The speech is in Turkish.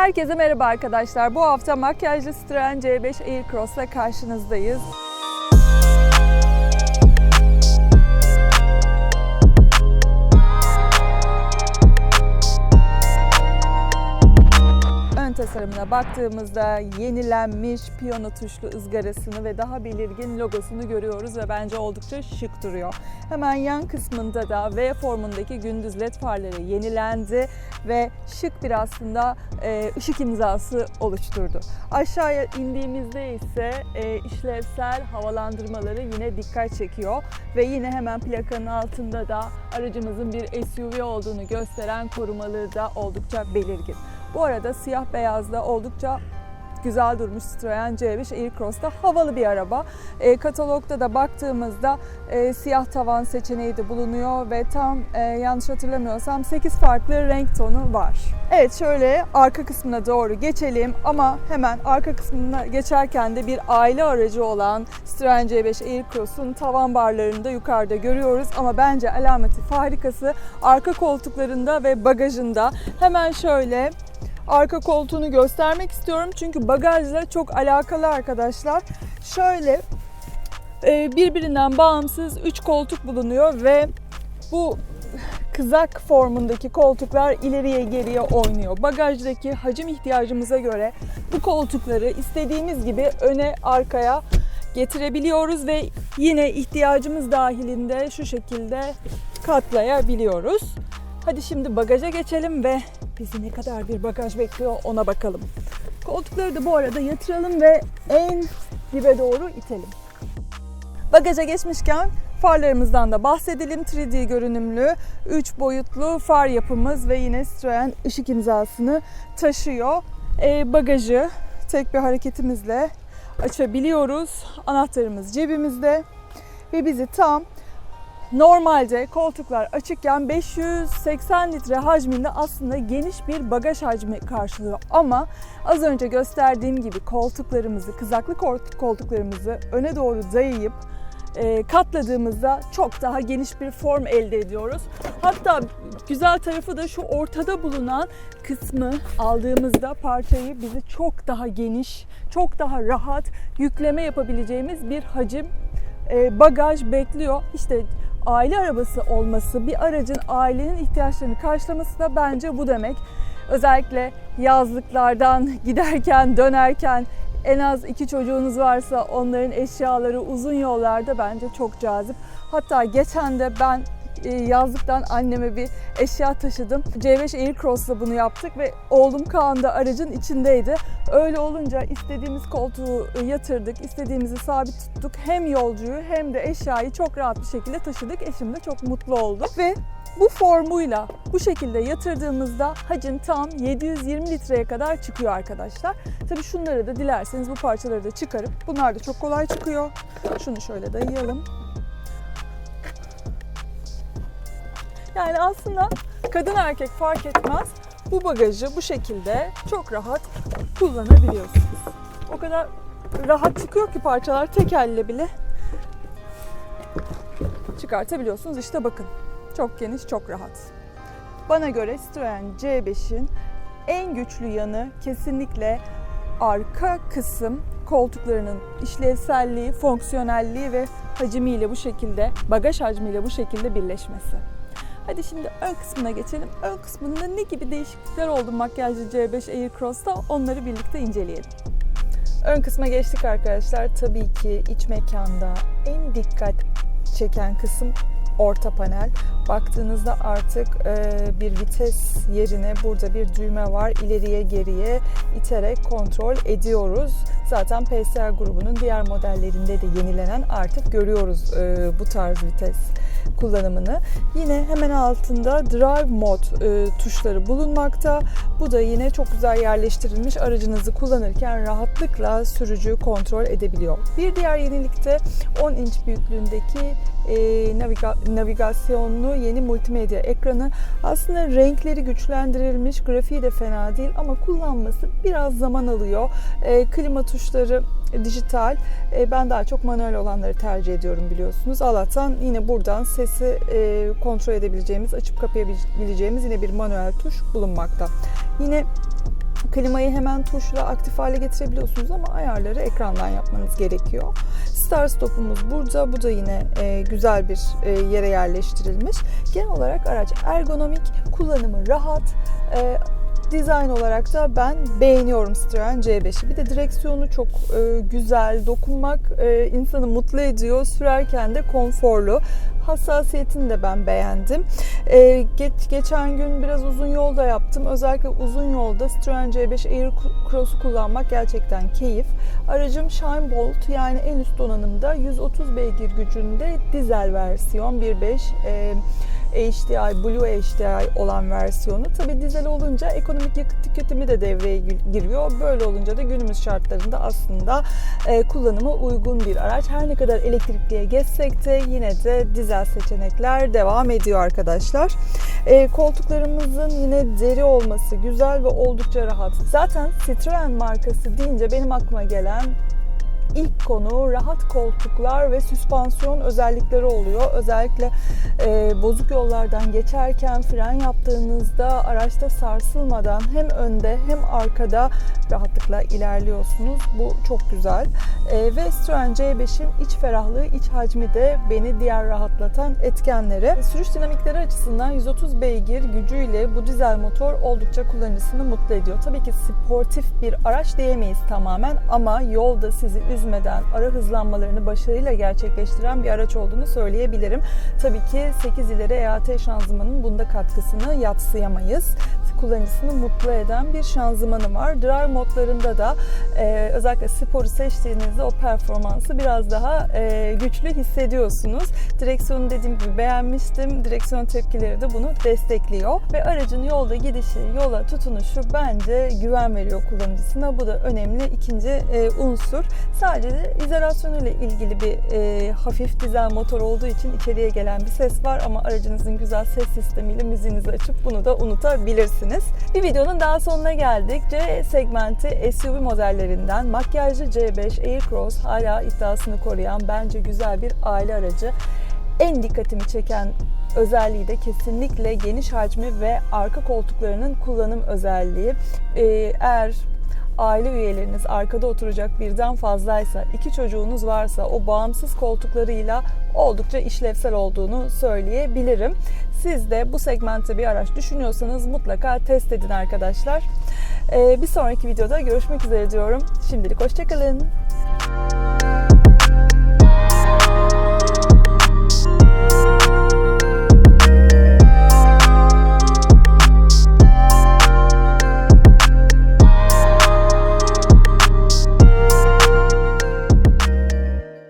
Herkese merhaba arkadaşlar. Bu hafta makyajlı Citroen C5 Aircross ile karşınızdayız. Tasarımına baktığımızda yenilenmiş piyano tuşlu ızgarasını ve daha belirgin logosunu görüyoruz ve bence oldukça şık duruyor. Hemen yan kısmında da V formundaki gündüz led farları yenilendi ve şık bir aslında e, ışık imzası oluşturdu. Aşağıya indiğimizde ise e, işlevsel havalandırmaları yine dikkat çekiyor ve yine hemen plakanın altında da aracımızın bir SUV olduğunu gösteren korumalığı da oldukça belirgin. Bu arada siyah beyazda oldukça güzel durmuş Citroen C5 Aircross'ta havalı bir araba. E, katalogda da baktığımızda e, siyah tavan seçeneği de bulunuyor ve tam e, yanlış hatırlamıyorsam 8 farklı renk tonu var. Evet şöyle arka kısmına doğru geçelim ama hemen arka kısmına geçerken de bir aile aracı olan Citroen C5 Aircross'un tavan barlarını da yukarıda görüyoruz ama bence alameti farikası arka koltuklarında ve bagajında. Hemen şöyle arka koltuğunu göstermek istiyorum çünkü bagajla çok alakalı arkadaşlar. Şöyle e, birbirinden bağımsız 3 koltuk bulunuyor ve bu kızak formundaki koltuklar ileriye geriye oynuyor. Bagajdaki hacim ihtiyacımıza göre bu koltukları istediğimiz gibi öne arkaya getirebiliyoruz ve yine ihtiyacımız dahilinde şu şekilde katlayabiliyoruz. Hadi şimdi bagaja geçelim ve bizi ne kadar bir bagaj bekliyor ona bakalım. Koltukları da bu arada yatıralım ve en dibe doğru itelim. Bagaja geçmişken farlarımızdan da bahsedelim. 3D görünümlü 3 boyutlu far yapımız ve yine Citroen ışık imzasını taşıyor. E, bagajı tek bir hareketimizle açabiliyoruz. Anahtarımız cebimizde ve bizi tam Normalde koltuklar açıkken 580 litre hacminde aslında geniş bir bagaj hacmi karşılıyor. Ama az önce gösterdiğim gibi koltuklarımızı, kızaklı koltuklarımızı öne doğru dayayıp e, katladığımızda çok daha geniş bir form elde ediyoruz. Hatta güzel tarafı da şu ortada bulunan kısmı aldığımızda parçayı bizi çok daha geniş, çok daha rahat yükleme yapabileceğimiz bir hacim e, bagaj bekliyor. İşte aile arabası olması, bir aracın ailenin ihtiyaçlarını karşılaması da bence bu demek. Özellikle yazlıklardan giderken, dönerken en az iki çocuğunuz varsa onların eşyaları uzun yollarda bence çok cazip. Hatta geçen de ben yazlıktan anneme bir eşya taşıdım. C5 Aircross'la bunu yaptık ve oğlum Kaan da aracın içindeydi. Öyle olunca istediğimiz koltuğu yatırdık, istediğimizi sabit tuttuk. Hem yolcuyu hem de eşyayı çok rahat bir şekilde taşıdık. Eşim de çok mutlu oldu. Ve bu formuyla bu şekilde yatırdığımızda hacim tam 720 litreye kadar çıkıyor arkadaşlar. Tabii şunları da dilerseniz bu parçaları da çıkarıp bunlar da çok kolay çıkıyor. Şunu şöyle dayayalım. Yani aslında kadın erkek fark etmez bu bagajı bu şekilde çok rahat kullanabiliyorsunuz. O kadar rahat çıkıyor ki parçalar tek elle bile çıkartabiliyorsunuz. İşte bakın çok geniş çok rahat. Bana göre Citroen C5'in en güçlü yanı kesinlikle arka kısım koltuklarının işlevselliği, fonksiyonelliği ve hacmiyle bu şekilde, bagaj hacmiyle bu şekilde birleşmesi. Hadi şimdi ön kısmına geçelim. Ön kısmında ne gibi değişiklikler oldu makyajlı C5 Aircross'ta onları birlikte inceleyelim. Ön kısma geçtik arkadaşlar. Tabii ki iç mekanda en dikkat çeken kısım orta panel. Baktığınızda artık e, bir vites yerine burada bir düğme var. İleriye geriye iterek kontrol ediyoruz. Zaten PSA grubunun diğer modellerinde de yenilenen artık görüyoruz e, bu tarz vites kullanımını. Yine hemen altında Drive Mode e, tuşları bulunmakta. Bu da yine çok güzel yerleştirilmiş. Aracınızı kullanırken rahatlıkla sürücü kontrol edebiliyor. Bir diğer yenilik de 10 inç büyüklüğündeki e, naviga navigasyonlu yeni multimedya ekranı. Aslında renkleri güçlendirilmiş, grafiği de fena değil ama kullanması biraz zaman alıyor. E, klima tuşları dijital. E, ben daha çok manuel olanları tercih ediyorum biliyorsunuz. Allah'tan yine buradan sesi e, kontrol edebileceğimiz, açıp kapayabileceğimiz yine bir manuel tuş bulunmakta. Yine Klimayı hemen tuşla aktif hale getirebiliyorsunuz ama ayarları ekrandan yapmanız gerekiyor. Start stopumuz burada. Bu da yine e, güzel bir e, yere yerleştirilmiş. Genel olarak araç ergonomik, kullanımı rahat. E, Dizayn olarak da ben beğeniyorum Citroen C5'i. Bir de direksiyonu çok e, güzel, dokunmak e, insanı mutlu ediyor. Sürerken de konforlu. Hassasiyetini de ben beğendim. E, geç, geçen gün biraz uzun yolda yaptım. Özellikle uzun yolda Citroen C5 Air Cross'u kullanmak gerçekten keyif. Aracım Shine Bolt yani en üst donanımda 130 beygir gücünde dizel versiyon 1.5 e, HDI, Blue HDI olan versiyonu. Tabi dizel olunca ekonomik yakıt tüketimi de devreye giriyor. Böyle olunca da günümüz şartlarında aslında e, kullanıma uygun bir araç. Her ne kadar elektrikliye geçsek de yine de dizel seçenekler devam ediyor arkadaşlar. E, koltuklarımızın yine deri olması güzel ve oldukça rahat. Zaten Citroen markası deyince benim aklıma gelen ilk konu rahat koltuklar ve süspansiyon özellikleri oluyor. Özellikle e, bozuk yollardan geçerken fren yaptığınızda araçta sarsılmadan hem önde hem arkada rahatlıkla ilerliyorsunuz. Bu çok güzel. E, ve Citroen C5'in iç ferahlığı, iç hacmi de beni diğer rahatlatan etkenleri. Sürüş dinamikleri açısından 130 beygir gücüyle bu dizel motor oldukça kullanıcısını mutlu ediyor. Tabii ki sportif bir araç diyemeyiz tamamen ama yolda sizi üzmeden ara hızlanmalarını başarıyla gerçekleştiren bir araç olduğunu söyleyebilirim. Tabii ki 8 ileri EAT şanzımanın bunda katkısını yatsıyamayız kullanıcısını mutlu eden bir şanzımanı var. Drive modlarında da e, özellikle sporu seçtiğinizde o performansı biraz daha e, güçlü hissediyorsunuz. Direksiyonu dediğim gibi beğenmiştim. Direksiyon tepkileri de bunu destekliyor. Ve aracın yolda gidişi, yola tutunuşu bence güven veriyor kullanıcısına. Bu da önemli ikinci e, unsur. Sadece izolasyonuyla ilgili bir e, hafif dizel motor olduğu için içeriye gelen bir ses var ama aracınızın güzel ses sistemiyle müziğinizi açıp bunu da unutabilirsiniz. Bir videonun daha sonuna geldik. C segmenti SUV modellerinden makyajlı C5 Aircross hala iddiasını koruyan bence güzel bir aile aracı. En dikkatimi çeken özelliği de kesinlikle geniş hacmi ve arka koltuklarının kullanım özelliği. Ee, eğer aile üyeleriniz arkada oturacak birden fazlaysa, iki çocuğunuz varsa o bağımsız koltuklarıyla oldukça işlevsel olduğunu söyleyebilirim. Siz de bu segmentte bir araç düşünüyorsanız mutlaka test edin arkadaşlar. Ee, bir sonraki videoda görüşmek üzere diyorum. Şimdilik hoşçakalın.